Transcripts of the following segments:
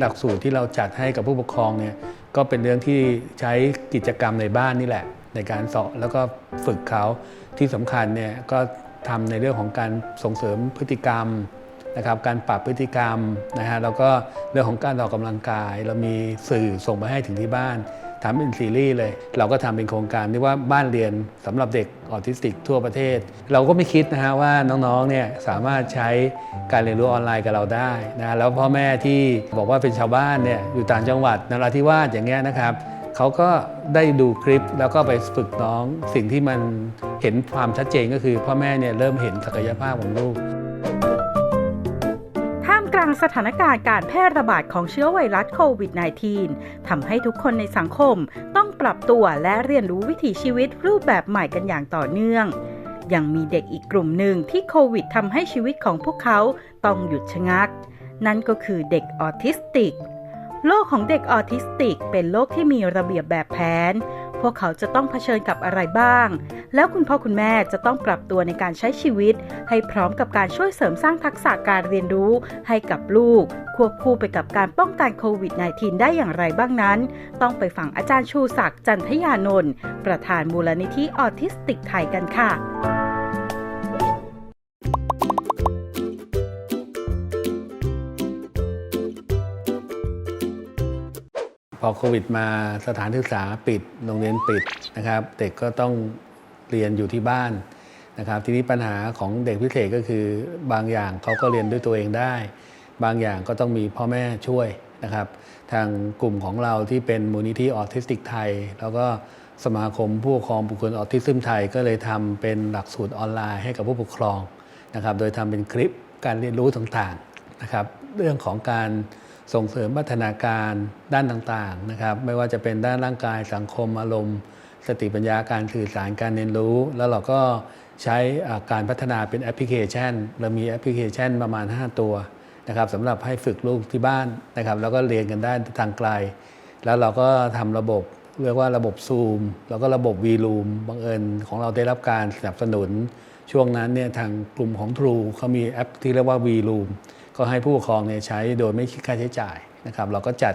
หลักสูตรที่เราจัดให้กับผู้ปกครองเนี่ยก็เป็นเรื่องที่ใช้กิจกรรมในบ้านนี่แหละ ในการสอนแล้วก็ฝึกเขาที่สำคัญเนี่ยก็ทำในเรื่องของการส่งเสริมพฤติกรรมนะครับการปรับพฤติกรรมนะฮะแล้วก็เรื่องของการออกกำลังกาย เรามีสื่อส่งไปให้ถึงที่บ้าน ทำเป็นซีรีส์เลย เราก็ทำเป็นโครงการที่ว่าบ้านเรียนสำหรับเด็กออทิสติกทั่วประเทศ เราก็ไม่คิดนะฮะว่าน้องๆเนี่ยสามารถใช้การเรียนรู้ออนไลน์กับเราได้นะแล้วพ่อแม่ที่บอกว่าเป็นชาวบ้านเนี่ยอยู่ต่างจังหวัดนราธิวาสอย่างเงี้ยนะครับเขาก็ได้ดูคลิปแล้วก็ไปฝึกน้อง สิ่งที่มันเห็นความชัดเจนก็คือพ่อแม่เนี่ยเริ่มเห็นศักยภาพของลูกางสถานการณ์การแพร่ระบาดของเชื้อไวรัสโควิด -19 ทำให้ทุกคนในสังคมต้องปรับตัวและเรียนรู้วิถีชีวิตรูปแบบใหม่กันอย่างต่อเนื่อง ยังมีเด็กอีกกลุ่มหนึ่งที่โควิดทำให้ชีวิตของพวกเขาต้องหยุดชะงัก นั่นก็คือเด็กออทิสติก โลกของเด็กออทิสติกเป็นโลกที่มีระเบียบแบบแผน วกเขาจะต้องเผชิญกับอะไรบ้าง แล้วคุณพ่อคุณแม่จะต้องปรับตัวในการใช้ชีวิต ให้พร้อมกับการช่วยเสริมสร้างทักษะการเรียนรู้ ให้กับลูก ควบคู่ไปกับการป้องกันโควิด -19 ได้อย่างไรบ้างนั้น ต้องไปฟังอาจารย์ชูศักดิ์จันทยานนท์ประธานมูลนิธิออทิสติกไทยกันค่ะ อโควิดมาสถานศึกษาปิดโรงเรียนปิดนะครับ เด็กก็ต้องเรียนอยู่ที่บ้านนะครับ ทีนี้ปัญหาของเด็กพิเศษก็คือบางอย่างเขาก็เรียนด้วยตัวเองได้ บางอย่างก็ต้องมีพ่อแม่ช่วยนะครับ ทางกลุ่มของเราที่เป็นมูลนิธิออทิสติกไทย แล้วก็สมาคมผู้ปกครองบุคคลออทิซึมไทย ก็เลยทำเป็นหลักสูตรออนไลน์ให้กับผู้ปกครองนะครับ โดยทำเป็นคลิปการเรียนรู้ต่างๆนะครับ เรื่องของการ ส่งเสริมพัฒนาการด้านต่างๆนะครับไม่ว่าจะเป็นด้านร่างกายสังคมอารมณ์ สติปัญญาการสื่อสารการเรียนรู้ แล้วเราก็ใช้การพัฒนาเป็นแอปพลิเคชัน เรามีแอปพลิเคชันประมาณ 5 ตัวนะครับสำหรับให้ฝึกลูกที่บ้านนะครับแล้วก็เรียนกันได้ทางไกล แล้วเราก็ทำระบบเรียกว่าระบบ Zoom แล้วก็ระบบ v r o o m บังเอิญของเราได้รับการสนับสนุน ช่วงนั้นเนี่ยทางกลุ่มของ True เขามีแอปที่เรียกว่า v r o o m ก็ให้ผู้ปกครองเนี่ยใช้โดยไม่คิดค่าใช้จ่ายนะครับ เราก็จัด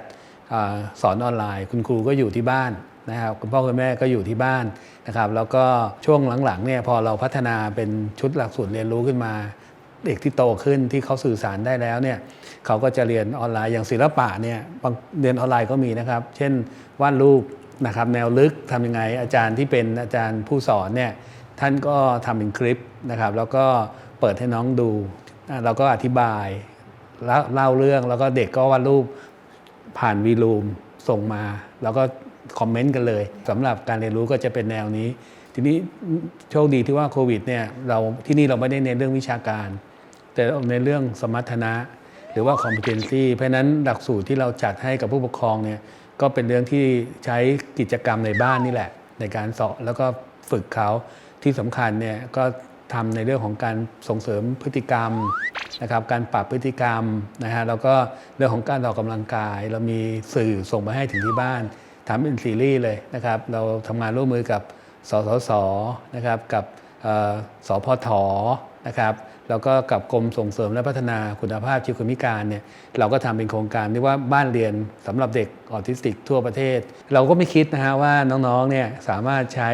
อสอนออนไลน์ คุณครูก็อยู่ที่บ้านนะครับคุณพ่อคุณแม่ก็อยู่ที่บ้านนะครับ แล้วก็ช่วงหลังๆเนี่ยพอเราพัฒนาเป็นชุดหลักสูตรเรียนรู้ขึ้นมาเด็กที่โตขึ้นที่เขาสื่อสารได้แล้วเนี่ยเขาก็จะเรียนออนไลน์อย่างศิลปะเนี่ยเรียนออนไลน์ก็มีนะครับ เช่นวาดรูปนะครับแนวลึกทำยังไงอาจารย์ที่เป็นอาจารย์ผู้สอนเนี่ยท่านก็ทำเป็นคลิปนะครับ แล้วก็เปิดให้น้องดู เราก็อธิบายแล้วเล่าเรื่องแล้วก็เด็กก็วาดรูปผ่านวีลูมส่งมา แล้วก็คอมเมนต์กันเลยสำหรับการเรียนรู้ก็จะเป็นแนวนี้ ทีนี้โชคดีที่ว่าโควิดเนี่ยเราที่นี่เราไม่ได้เน้นเรื่องวิชาการ แต่ในเรื่องสมรรถนะ หรือว่า competency เพราะฉะนั้นหลักสูตรที่เราจัดให้กับผู้ปกครองเนี่ยก็เป็นเรื่องที่ใช้กิจกรรมในบ้านนี่แหละ ในการสอนแล้วก็ฝึกเขาที่สำคัญเนี่ยก็ ทำในเรื่องของการส่งเสริมพฤติกรรมนะครับการปรับพฤติกรรมนะฮะแล้วก็เรื่องของการออกกำลังกาย เรามีสื่อส่งไปให้ถึงที่บ้านทำเป็นซีรีส์เลยนะครับเราทำงานร่วมมือกับสสสนะครับกับสพทนะครับแล้วก็กับกรมส่งเสริมและพัฒนาคุณภาพชีวิตคนพิการเนี่ยเราก็ทำเป็นโครงการที่ว่าบ้านเรียนสำหรับเด็กออทิสติกทั่วประเทศ เราก็ไม่คิดนะฮะว่าน้องๆเนี่ยสามารถใช้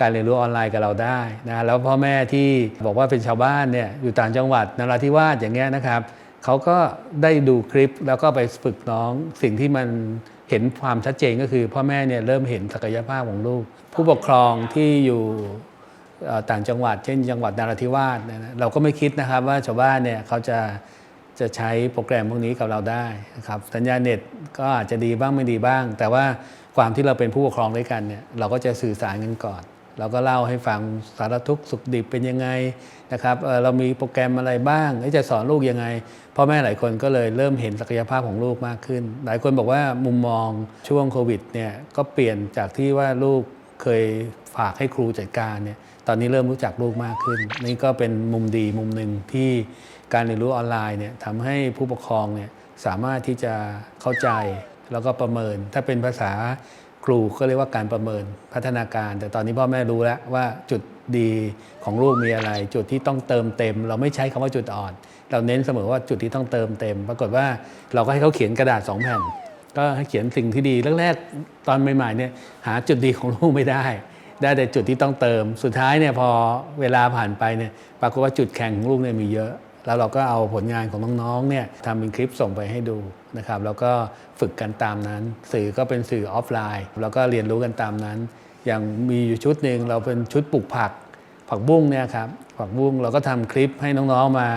การเรียนรู้ออนไลน์กับเราได้นะแล้วพ่อแม่ที่บอกว่าเป็นชาวบ้านเนี่ยอยู่ต่างจังหวัดนราธิวาสอย่างเงี้ยนะครับเขาก็ได้ดูคลิปแล้วก็ไปฝึกน้องสิ่งที่มันเห็นความชัดเจนก็คือ พ่อแม่เนี่ยเริ่มเห็นศักยภาพของลูก ผู้ปกครองที่อยู่ต่างจังหวัด เช่น จังหวัดนราธิวาสเนี่ยเราก็ไม่คิดนะครับว่าชาวบ้านเนี่ยเขาจะจะใช้โปรแกรมพวกนี้กับเราได้นะครับสัญญาเน็ตก็อาจจะดีบ้างไม่ดีบ้าง แต่ว่าความที่เราเป็นผู้ปกครองด้วยกันเนี่ยเราก็จะสื่อสารกันก่อน เราก็เล่าให้ฟังสารทุกข์สุขดิบเป็นยังไงนะครับเเรามีโปรแกรมอะไรบ้างจะสอนลูกยังไงพ่อแม่หลายคนก็เลยเริ่มเห็นศักยภาพของลูกมากขึ้น หลายคนบอกว่ามุมมองช่วงโควิดเนี่ยก็เปลี่ยนจากที่ว่าลูกเคยฝากให้ครูจัดการเนี่ยตอนนี้เริ่มรู้จักลูกมากขึ้น นี่ก็เป็นมุมดีมุมหนึ่งที่การเรียนรู้ออนไลน์เนี่ยทำให้ผู้ปกครองเนี่ยสามารถที่จะเข้าใจแล้วก็ประเมิน ถ้าเป็นภาษา ครูก็เรียกว่าการประเมินพัฒนาการ แต่ตอนนี้พ่อแม่รู้แล้วว่าจุดดีของลูกมีอะไร จุดที่ต้องเติมเต็ม เราไม่ใช้คำว่าจุดอ่อน เราเน้นเสมอว่าจุดที่ต้องเติมเต็ม ปรากฏว่าเราก็ให้เขาเขียนกระดาษสองแผ่นก็ให้เขียนสิ่งที่ดีแรกๆตอนใหม่ๆเนี่ยหาจุดดีของลูกไม่ได้ ได้แต่จุดที่ต้องเติม สุดท้ายเนี่ยพอเวลาผ่านไปเนี่ยปรากฏว่าจุดแข็งของลูกเนี่ยมีเยอะ แล้วเราก็เอาผลงานของน้องๆเนี่ยทำเป็นคลิปส่งไปให้ดูนะครับแล้วก็ฝึกกันตามนั้น สื่อก็เป็นสื่อออฟไลน์ แล้วก็เรียนรู้กันตามนั้น อย่างมีอยู่ชุดหนึ่งเราเป็นชุดปลูกผัก ผักบุ้งเนี่ยครับผักบุ้งเราก็ทำคลิปให้น้องๆมา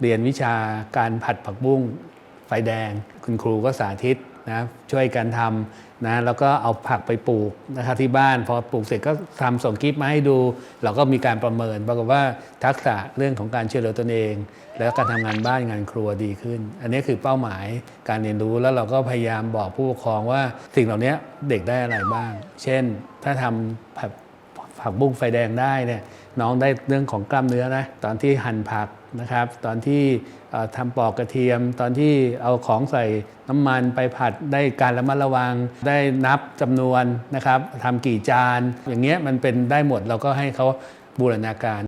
เรียนวิชาการผัดผักบุ้งไฟแดง คุณครูก็สาธิตนะช่วยกันทำ นะแล้วก็เอาผักไปปลูกนะครับที่บ้านพอปลูกเสร็จก็ทำส่งคลิปมาให้ดู เราก็มีการประเมินปรากฏว่าทักษะเรื่องของการช่วยเหลือตนเอง แล้วการทำงานบ้านงานครัวดีขึ้น อันนี้คือเป้าหมายการเรียนรู้แล้วเราก็พยายามบอกผู้ปกครองว่าสิ่งเหล่านี้เด็กได้อะไรบ้าง เช่น ถ้าทำผักผักบุ้งไฟแดงได้เนี่ยน้องได้เรื่องของกล้ามเนื้อนะตอนที่หั่นผัก นะครับ ตอนที่เอ่อทำปอกกระเทียม ตอนที่เอาของใส่น้ำมันไปผัดได้การระมัดระวัง ได้นับจำนวนนะครับทำกี่จาน อย่างเงี้ยมันเป็นได้หมดเราก็ให้เขาบูรณาการ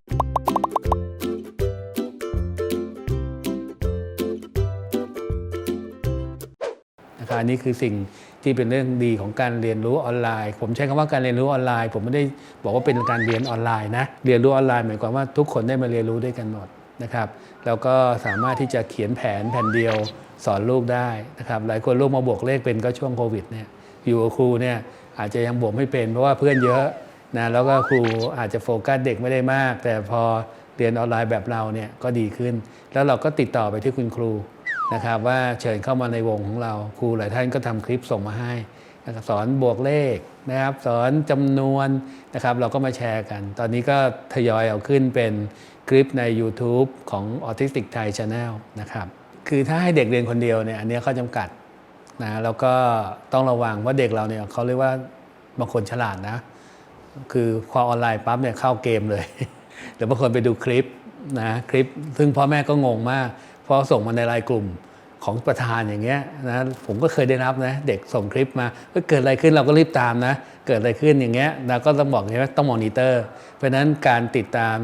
นะครับอันนี้คือสิ่งที่เป็นเรื่องดีของการเรียนรู้ออนไลน์ ผมใช้คำว่าการเรียนรู้ออนไลน์ ผมไม่ได้บอกว่าเป็นการเรียนออนไลน์นะ เรียนรู้ออนไลน์หมายความว่าทุกคนได้มาเรียนรู้ด้วยกันหมด นะครับแล้วก็สามารถที่จะเขียนแผนแผ่นเดียวสอนลูกได้นะครับหลายคนลูกมาบวกเลขเป็นก็ช่วงโควิดเนี่ยอยู่กับครูเนี่ยอาจจะยังบวกไม่เป็นเพราะว่าเพื่อนเยอะนะแล้วก็ครูอาจจะโฟกัสเด็กไม่ได้มาก แต่พอเรียนออนไลน์แบบเราเนี่ยก็ดีขึ้น แล้วเราก็ติดต่อไปที่คุณครูนะครับว่าเชิญเข้ามาในวงของเราครูหลายท่านก็ทำคลิปส่งมาให้นะครับสอนบวกเลขนะครับสอนจำนวนนะครับเราก็มาแชร์กัน ตอนนี้ก็ทยอยเอาขึ้นเป็น คลิปใน YouTube ของ Autistic Thai Channel นะครับ คือถ้าให้เด็กเรียนคนเดียวเนี่ยอันนี้ข้อจำกัดนะแล้วก็ต้องระวังว่าเด็กเราเนี่ยเขาเรียกว่าบางคนฉลาดนะ คือพอออนไลน์ปั๊บเนี่ยเข้าเกมเลยเดี๋ยวบางคนไปดูคลิปนะคลิป ซึ่งพ่อแม่ก็งงมาก เพราะส่งมาในไลน์กลุ่มของประธานอย่างเงี้ยนะผมก็เคยได้รับนะ เด็กส่งคลิปมาเฮ้ยเกิดอะไรขึ้นเราก็รีบตามนะ เกิดอะไรขึ้นอย่างเงี้ยเราก็ต้องบอกใช่ไหมต้องมอนิเตอร์ เพราะนั้นการติดตาม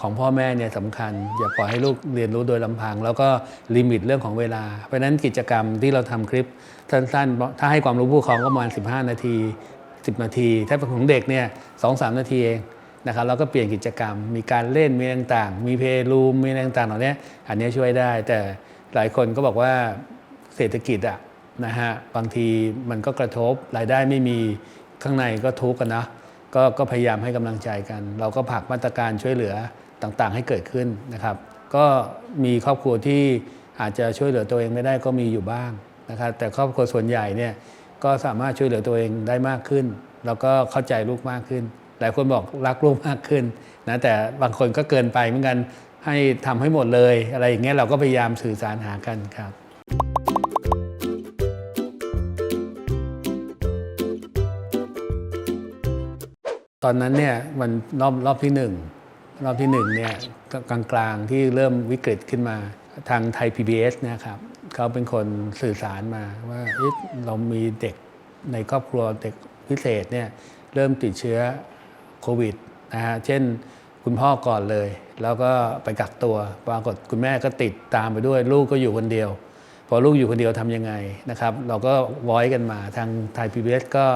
ของพ่อแม่เนี่ยสำคัญ อย่าปล่อยให้ลูกเรียนรู้โดยลำพัง แล้วก็ลิมิตเรื่องของเวลา เพราะฉะนั้นกิจกรรมที่เราทำคลิปสั้นๆ ถ้าให้ความรู้ผู้ปกครองก็ประมาณ 15 นาที 10 นาที ถ้าเป็นของเด็กเนี่ยสองสามนาทีเองนะครับแล้วก็เปลี่ยนกิจกรรม มีการเล่นมีต่างๆ มีเพลย์รูมมีต่างๆเหล่านี้อันนี้ช่วยได้ แต่หลายคนก็บอกว่าเศรษฐกิจอะนะฮะบางทีมันก็กระทบรายได้ไม่มีข้างในก็ทุกข์กันนะก็ก็พยายามให้กำลังใจกัน เราก็ผลักมาตรการช่วยเหลือ ต่างๆ ให้เกิดขึ้นนะครับ ก็มีครอบครัวที่อาจจะช่วยเหลือตัวเองไม่ได้ก็มีอยู่บ้างนะครับ แต่ครอบครัวส่วนใหญ่เนี่ยก็สามารถช่วยเหลือตัวเองได้มากขึ้น แล้วก็เข้าใจลูกมากขึ้น หลายคนบอกรักลูกมากขึ้นนะแต่บางคนก็เกินไปเหมือนกันให้ทำให้หมดเลยอะไรอย่างเงี้ยเราก็พยายามสื่อสารหากันครับตอนนั้นเนี่ยมันรอบรอบที่หนึ่ง รอบที่หนึ่งเนี่ยกลางๆที่เริ่มวิกฤตขึ้นมาทางไทย PBS เนะครับเขาเป็นคนสื่อสารมาว่าเรามีเด็กในครอบครัวเด็กพิเศษเนี่ยเริ่มติดเชื้อโควิดนะฮะเช่นคุณพ่อก่อนเลย แล้วก็ไปกักตัวปรากฏคุณแม่ก็ติดตามไปด้วย ลูกก็อยู่คนเดียว พอลูกอยู่คนเดียวทำยังไงนะครับ เราก็วอยกันมาทางไทยพีบีก็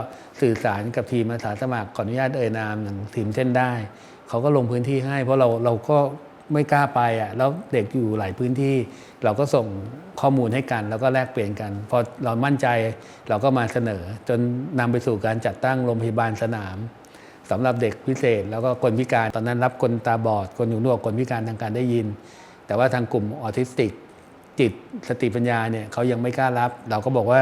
สื่อสารกับทีมอาสาสมัครขออนุญาตเอ่ยนามอย่างทีมเส้นได้ เขาก็ลงพื้นที่ให้ เพราะเราเราก็ไม่กล้าไปอะแล้วเด็กอยู่หลายพื้นที่ เราก็ส่งข้อมูลให้กัน แล้วก็แลกเปลี่ยนกันพอเรามั่นใจเราก็มาเสนอ จนนำไปสู่การจัดตั้งโรงพยาบาลสนามสำหรับเด็กพิเศษ แล้วก็คนพิการตอนนั้นรับคนตาบอด คนหูหนวกคนพิการทางการได้ยิน แต่ว่าทางกลุ่มออทิสติก จิตสติปัญญาเนี่ยเขายังไม่กล้ารับ เราก็บอกว่า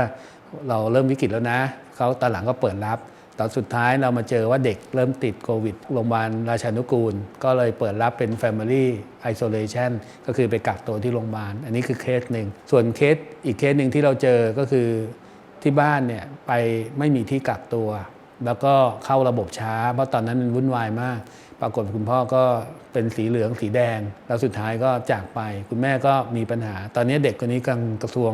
เราเริ่มวิกฤตแล้วนะเขาตอนหลังก็เปิดรับ ตอนสุดท้ายเรามาเจอว่าเด็กเริ่มติดโควิด โรงพยาบาลราชานุกูล ก็เลยเปิดรับเป็น Family Isolation ก็คือไปกักตัวที่โรงพยาบาล อันนี้คือเคสหนึ่ง ส่วนเคสอีกเคสหนึ่งที่เราเจอก็คือที่บ้านเนี่ยไปไม่มีที่กักตัว แล้วก็เข้าระบบช้า เพราะตอนนั้นมันวุ่นวายมาก ปรากฏคุณพ่อก็เป็นสีเหลืองสีแดง แล้วสุดท้ายก็จากไป คุณแม่ก็มีปัญหา ตอนนี้เด็กคนนี้กังกระทรวง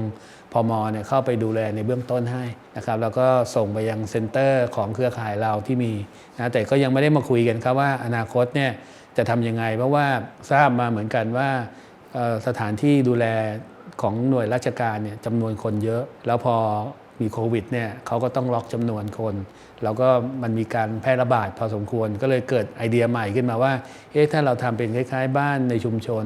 พมเนี่ยเข้าไปดูแลในเบื้องต้นให้นะครับ แล้วก็ส่งไปยังเซ็นเตอร์ของเครือข่ายเราที่มีนะแต่ก็ยังไม่ได้มาคุยกันครับว่าอนาคตเนี่ยจะทำยังไง เพราะว่าทราบมาเหมือนกันว่าสถานที่ดูแลของหน่วยราชการเนี่ยจำนวนคนเยอะ แล้วพอ มีโควิดเนี่ยเขาก็ต้องล็อกจำนวนคน แล้วก็มันมีการแพร่ระบาดพอสมควรก็เลยเกิดไอเดียใหม่ขึ้นมาว่าเอ๊ะถ้าเราทำเป็นคล้าย ๆ บ้านในชุมชน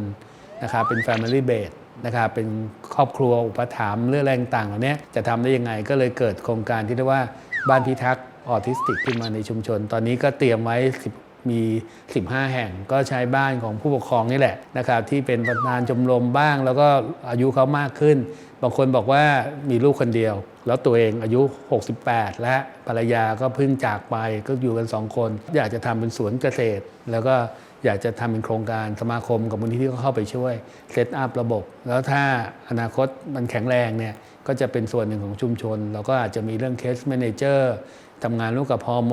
นะครับเป็น Family Base นะครับเป็นครอบครัวอุปถัมภ์เรื่องแรงต่างเหล่านี้จะทำได้ยังไงก็เลยเกิดโครงการที่เรียกว่าบ้านพิทักษ์ออทิสติกขึ้นมาในชุมชน ตอนนี้ก็เตรียมไว้10 มี 15 แห่งก็ใช้บ้านของผู้ปกครองนี่แหละนะครับที่เป็นประธานชมรมบ้าง แล้วก็อายุเขามากขึ้น บางคนบอกว่ามีลูกคนเดียว แล้วตัวเองอายุ 68 และภรรยาก็เพิ่งจากไปก็อยู่กันสองคน อยากจะทำเป็นสวนเกษตร แล้วก็อยากจะทำเป็นโครงการสมาคมกับมูลนิธิก็เข้าไปช่วยเซตอัพระบบ แล้วถ้าอนาคตมันแข็งแรงเนี่ยก็จะเป็นส่วนหนึ่งของชุมชน เราก็อาจจะมีเรื่องเคส a ม a เจอร์ ทำงานร่วมกับพอม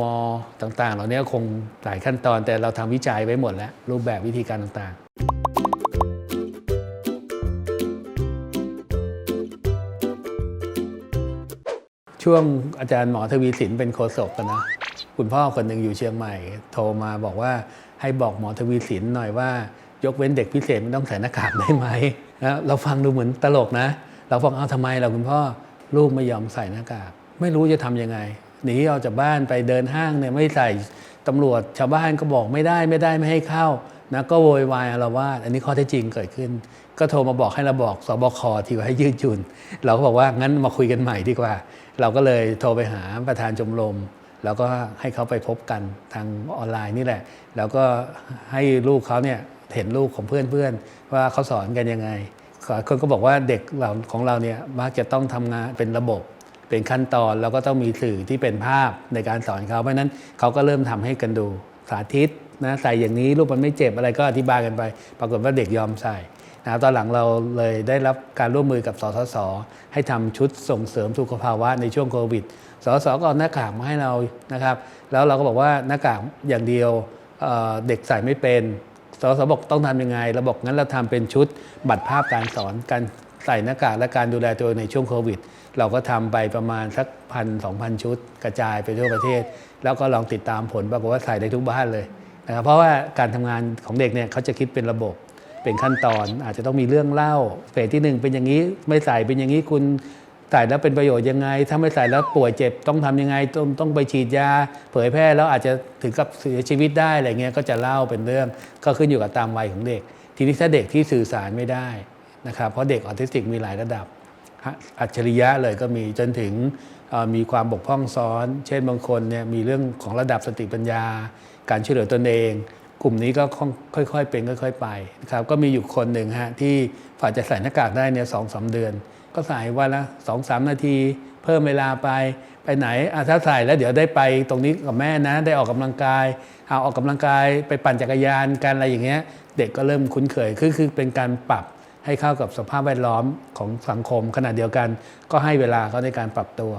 ต่างๆ เหล่านี้คงหลายขั้นตอนแต่เราทำวิจัยไว้หมดแล้ว รูปแบบวิธีการต่างๆ ช่วงอาจารย์หมอทวีสินเป็นโฆษกกันนะ คุณพ่อคนหนึ่งอยู่เชียงใหม่ โทรมาบอกว่าให้บอกหมอทวีสินหน่อยว่ายกเว้นเด็กพิเศษไม่ต้องใส่หน้ากากได้ไหมนะเราฟังดูเหมือนตลกนะ เราฟังเอาทำไมเราคุณพ่อลูกไม่ยอมใส่หน้ากากไม่รู้จะทำยังไง หนีออกจากบ้านไปเดินห้างเนี่ยไม่ใส่ตำรวจชาวบ้านก็บอกไม่ได้ไม่ได้ไม่ให้เข้านะก็โวยวายอาละวาดอันนี้ข้อเท็จจริงเกิดขึ้น ก็โทรมาบอกให้เราบอกสบคที่ว่าให้ยืดหยุ่นเราก็บอกว่างั้นมาคุยกันใหม่ดีกว่า เราก็เลยโทรไปหาประธานชมรมแล้วก็ให้เขาไปพบกันทางออนไลน์นี่แหละ แล้วก็ให้ลูกเขาเนี่ยเห็นลูกของเพื่อนๆ ว่าเขาสอนกันยังไงคนก็บอกว่าเด็กเราของเราเนี่ยมักจะต้องทำงานเป็นระบบ เป็นขั้นตอนแล้วก็ต้องมีสื่อที่เป็นภาพในการสอนเขาเพราะนั้นเขาก็เริ่มทำให้กันดูสาธิตนะใส่อย่างนี้ลูกมันไม่เจ็บอะไรก็อธิบายกันไป ปรากฏว่าเด็กยอมใส่นะตอนหลังเราเลยได้รับการร่วมมือกับสสส ให้ทำชุดส่งเสริมสุขภาวะในช่วงโควิด สสก็เอาหน้ากากมาให้เรานะครับ แล้วเราก็บอกว่าหน้ากากอย่างเดียวเเด็กใส่ไม่เป็น สสบอกต้องทำยังไงเราบอกงั้นเราทำเป็นชุดบัตรภาพการสอนการใส่หน้ากากและการดูแลตัวในช่วงโควิด เราก็ทำไปประมาณสักพันสองพันชุด กระจายไปทั่วประเทศ แล้วก็ลองติดตามผลปรากฏว่าใส่ได้ทุกบ้านเลยนะครับเพราะว่าการทำงานของเด็กเนี่ยเขาจะคิดเป็นระบบเป็นขั้นตอนอาจจะต้องมีเรื่องเล่าเฟสที่หนึ่งเป็นอย่างนี้ไม่ใส่เป็นอย่างนี้คุณใส่แล้วเป็นประโยชน์ยังไง ถ้าไม่ใส่แล้วป่วยเจ็บต้องทำยังไงต้องต้องไปฉีดยา เผยแพร่แล้วอาจจะถึงกับเสียชีวิตได้อะไรเงี้ยก็จะเล่าเป็นเรื่องก็ขึ้นอยู่กับตามวัยของเด็ก ทีนี้ถ้าเด็กที่สื่อสารไม่ได้นะครับเพราะเด็กออทิสติกมีหลายระดับ อัจฉริยะเลยก็มีจนถึงมีความบกพร่องซ้อน เช่นบางคนเนี่ยมีเรื่องของระดับสติปัญญา การช่วยเหลือตนเอง กลุ่มนี้ก็ค่อยๆเป็นค่อยๆไปนะครับก็มีอยู่คนหนึ่งฮะที่ฝ่าจะใส่หน้ากากได้เนี่ยสองสาเดือน ก็ใส่วันละสองสามนาที เพิ่มเวลาไปไปไหนอะถ้าใส่แล้วเดี๋ยวได้ไปตรงนี้กับแม่นะได้ออกกำลังกายเอาออกกำลังกายไปปั่นจักรยานกันอะไรอย่างเงี้ยเด็กก็เริ่มคุ้นเคยคือคือเป็นการปรับ ให้เข้ากับสภาพแวดล้อมของสังคมขณะเดียวกัน ก็ให้เวลาเขาในการปรับตัว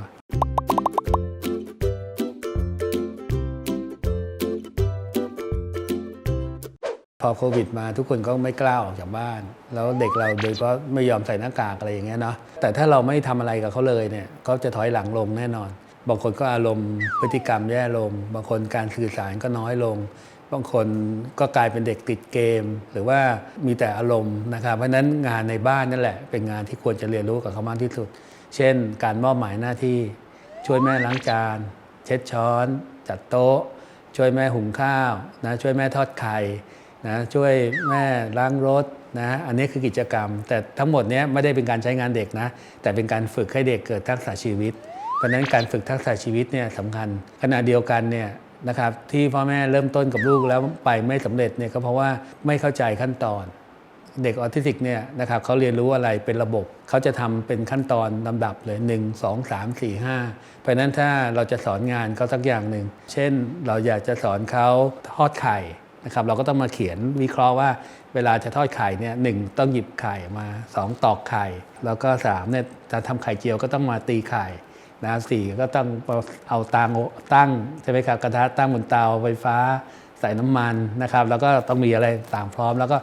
พอโควิดมาทุกคนก็ไม่กล้าออกจากบ้าน แล้วเด็กเราโดยเฉพาะไม่ยอมใส่หน้ากากอะไรอย่างเงี้ยเนาะแต่ถ้าเราไม่ทำอะไรกับเขาเลยเนี่ยเขาจะถอยหลังลงแน่นอน บางคนก็อารมณ์พฤติกรรมแย่ลง บางคนการสื่อสารก็น้อยลง บางคนก็กลายเป็นเด็กติดเกม หรือว่ามีแต่อารมณ์นะครับเพราะนั้นงานในบ้านนั่นแหละ เป็นงานที่ควรจะเรียนรู้กับเขามากที่สุด เช่น การมอบหมายหน้าที่ ช่วยแม่ล้างจาน เช็ดช้อน จัดโต๊ะ ช่วยแม่หุงข้าวนะช่วยแม่ทอดไข่นะช่วยแม่ล้างรถนะอันนี้คือกิจกรรม แต่ทั้งหมดนี้ไม่ได้เป็นการใช้งานเด็กนะ แต่เป็นการฝึกให้เด็กเกิดทักษะชีวิต เพราะนั้นการฝึกทักษะชีวิตเนี่ยสำคัญขณะเดียวกันเนี่ย นะครับที่พ่อแม่เริ่มต้นกับลูกแล้วไปไม่สำเร็จเนี่ยก็เพราะว่าไม่เข้าใจขั้นตอน เด็กออทิสติกเนี่ยนะครับเขาเรียนรู้อะไรเป็นระบบเขาจะทำเป็นขั้นตอนลำดับเลย 1 2 3 4 5 เพราะนั้นถ้าเราจะสอนงานเขาสักอย่างหนึ่ง เช่นเราอยากจะสอนเขาทอดไข่นะครับเราก็ต้องมาเขียนวิเคราะห์ว่าเวลาจะทอดไข่เนี่ยหนึ่งต้องหยิบไข่มา 2 ตอกไข่ แล้วก็3เนี่ยจะทำไข่เจียวก็ต้องมาตีไข่ นะสี่ก็ต้องเอาตางตั้งใช่ไหมครับกระทะตั้งบนเตาไฟฟ้า ใส่น้ำมันนะครับ แล้วก็ต้องมีอะไรต่างพร้อม แล้วก็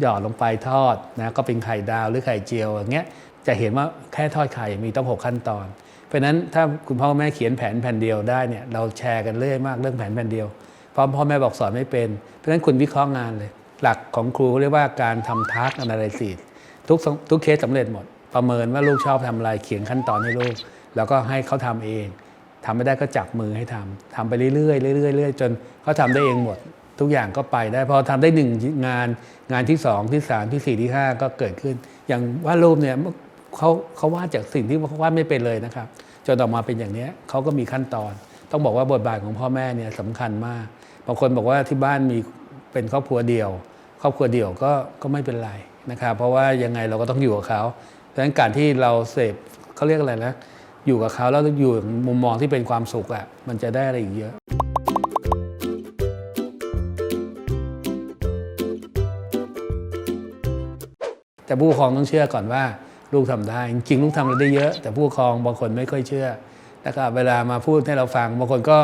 หยอดลงไปทอดนะก็เป็นไข่ดาวหรือไข่เจียวอย่างเงี้ยจะเห็นว่าแค่ทอดไข่มีต้องหกขั้นตอน เพราะนั้นถ้าคุณพ่อแม่เขียนแผนแผ่นเดียวได้เนี่ยเราแชร์กันเรื่อยมากเรื่องแผนแผ่นเดียวเพราะพ่อแม่บอกสอนไม่เป็น เพราะฉะนั้นคุณวิเคราะห์งานเลย หลักของครูเรียกว่าการทำทักอนาลิซิทุกทุกเคสสำเร็จหมด ประเมินว่าลูกชอบทำอะไรเขียนขั้นตอนให้ลูก แล้วก็ให้เขาทำเองทำไม่ได้ก็จับมือให้ทำทำไปเรื่อยๆเรื่อยๆเรื่อยจนเขาทำได้เองหมด ทุกอย่างก็ไปได้พอทำได้หนึ่งงานงานที่สองที่สามที่สี่ที่ห้าก็เกิดขึ้น อย่างวาดรูปเนี่ยเขาเขาวาดจากสิ่งที่เขาวาดไม่เป็นเลยนะครับจนออกมาเป็นอย่างนี้เขาก็มีขั้นตอน ต้องบอกว่าบทบาทของพ่อแม่เนี่ยสำคัญมากบางคนบอกว่าที่บ้านมีเป็นครอบครัวเดียว ครอบครัวเดียวก็ก็ไม่เป็นไรนะครับเพราะว่ายังไงเราก็ต้องอยู่กับเขาดังนั้นการที่เราเสพเขาเรียกอะไรนะ อยู่กับเขาแล้วอยู่มุมมองที่เป็นความสุขอะมันจะได้อะไรอีกเยอะแต่ผู้ปกครองต้องเชื่อก่อนว่าลูกทำได้ จริงลูกทำได้เยอะ แต่ผู้ปกครองบางคนไม่ค่อยเชื่อนะครับเวลามาพูดให้เราฟังบางคนก็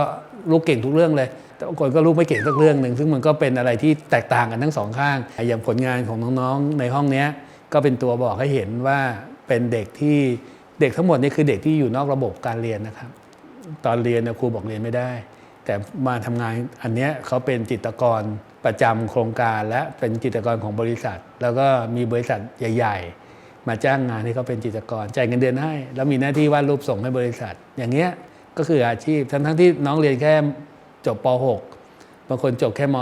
ลูกเก่งทุกเรื่องเลย แต่บางคนก็ลูกไม่เก่งสักเรื่องหนึ่งซึ่งมันก็เป็นอะไรที่แตกต่างกันทั้งสองข้าง อย่างผลงานของน้องๆในห้องนี้ก็เป็นตัวบอกให้เห็นว่าเป็นเด็กที่ เด็กทั้งหมดนี่คือเด็กที่อยู่นอกระบบการเรียนนะครับ ตอนเรียนครูบอกเรียนไม่ได้ แต่มาทำงานอันนี้เขาเป็นจิตกรประจำโครงการและเป็นจิตกรของบริษัท แล้วก็มีบริษัทใหญ่ ๆ มาจ้างงานให้เขาเป็นจิตกรจ่ายเงินเดือนให้ แล้วมีหน้าที่วาดรูปส่งให้บริษัท อย่างเงี้ยก็คืออาชีพทั้งทั้งที่น้องเรียนแค่จบป .6 บางคนจบแค่ม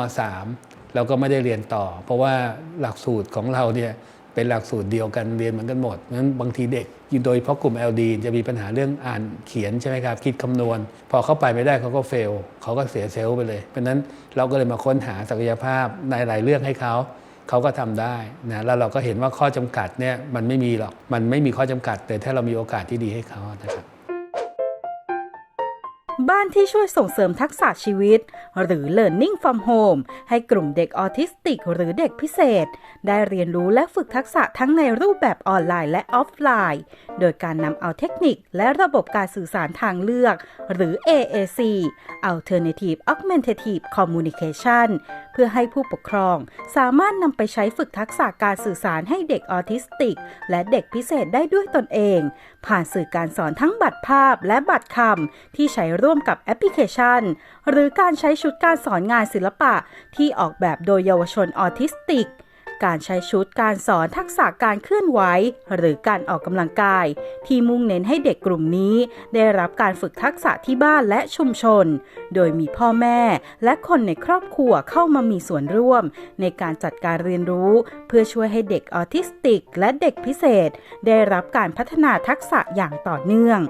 .3 แล้วก็ไม่ได้เรียนต่อ เพราะว่าหลักสูตรของเราเนี่ย เป็นหลักสูตรเดียวกันเรียนเหมือนกันหมดนั้นบางทีเด็กโดยเฉพาะกลุ่ม LD จะมีปัญหาเรื่องอ่านเขียนใช่ไหมครับคิดคำนวณ พอเข้าไปไม่ได้เขาก็เฟลเขาก็เสียเซลล์ไปเลย เพราะนั้นเราก็เลยมาค้นหาศักยภาพในหลายเรื่องให้เขาเขาก็ทำได้นะแล้วเราก็เห็นว่าข้อจำกัดเนี่ยมันไม่มีหรอกมันไม่มีข้อจำกัดแต่ถ้าเรามีโอกาสที่ดีให้เขานะครับ บ้านที่ช่วยส่งเสริมทักษะชีวิต หรือ Learning from Home ให้กลุ่มเด็กออทิสติก หรือเด็กพิเศษ ได้เรียนรู้และฝึกทักษะทั้งในรูปแบบออนไลน์และออฟไลน์ โดยการนำเอาเทคนิคและระบบการสื่อสารทางเลือก หรือ AAC Alternative Augmentative Communication เพื่อให้ผู้ปกครอง สามารถนำไปใช้ฝึกทักษะการสื่อสารให้เด็กออทิสติก และเด็กพิเศษได้ด้วยตนเอง ผ่านสื่อการสอนทั้งบัตรภาพและบัตรคำที่ใช้ร่วมกับแอปพลิเคชัน หรือการใช้ชุดการสอนงานศิลปะที่ออกแบบโดยเยาวชนออทิสติก การใช้ชุดการสอนทักษะการเคลื่อนไหวหรือการออกกำลังกาย ที่มุ่งเน้นให้เด็กกลุ่มนี้ ได้รับการฝึกทักษะที่บ้านและชุมชน โดยมีพ่อแม่และคนในครอบครัวเข้ามามีส่วนร่วม ในการจัดการเรียนรู้ เพื่อช่วยให้เด็กออทิสติก และเด็กพิเศษ ได้รับการพัฒนาทักษะอย่างต่อเนื่อง